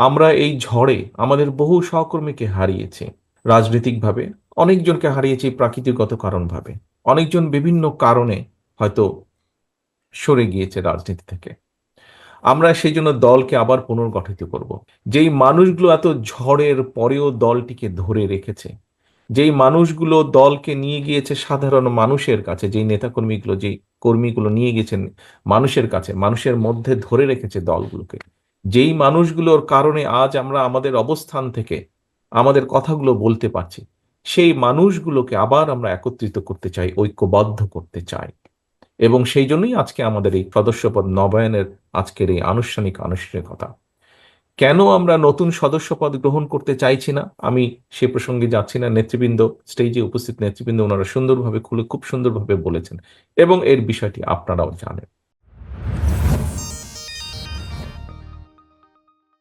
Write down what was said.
আমরা এই ঝড়ে আমাদের বহু সহকর্মীকে হারিয়েছি। রাজনৈতিকভাবে অনেকজনকে হারিয়েছি, প্রাকৃতিকগত কারণভাবে। অনেকজন বিভিন্ন কারণে হয়তো সরে গিয়েছে রাজনীতি থেকে। আমরা সেই জন্য দলকে আবার পুনর্গঠিত করব। যেই মানুষগুলো এত ঝড়ের পরেও দলটিকে ধরে রেখেছে, যেই মানুষগুলো দলকে নিয়ে গিয়েছে সাধারণ মানুষের কাছে, যেই নেতাকর্মীগুলো, যেই কর্মীগুলো নিয়ে গেছেন মানুষের কাছে, মানুষের মধ্যে ধরে রেখেছে দলগুলোকে যেই মানুষগুলোর কারণে আজ আমরা আমাদের অবস্থান থেকে আমাদের কথাগুলো বলতে পারছি, সেই মানুষগুলোকে আবার আমরা একত্রিত করতে চাই, ঐক্যবদ্ধ করতে চাই। এবং সেই জন্যই আজকে আমাদের এই সদস্যপদ নবায়নের আজকের এই আনুষ্ঠানিক আনুষ্ঠানিকতা। কেন আমরা নতুন সদস্যপদ গ্রহণ করতে চাইছি না? আমি সে প্রসঙ্গে যাচ্ছি না। নেতৃবৃন্দ, স্টেজে উপস্থিত নেতৃবৃন্দ, ওনারা সুন্দরভাবে খুলে, খুব সুন্দরভাবে বলেছেন এবং এর বিষয়টি আপনারাও জানেন।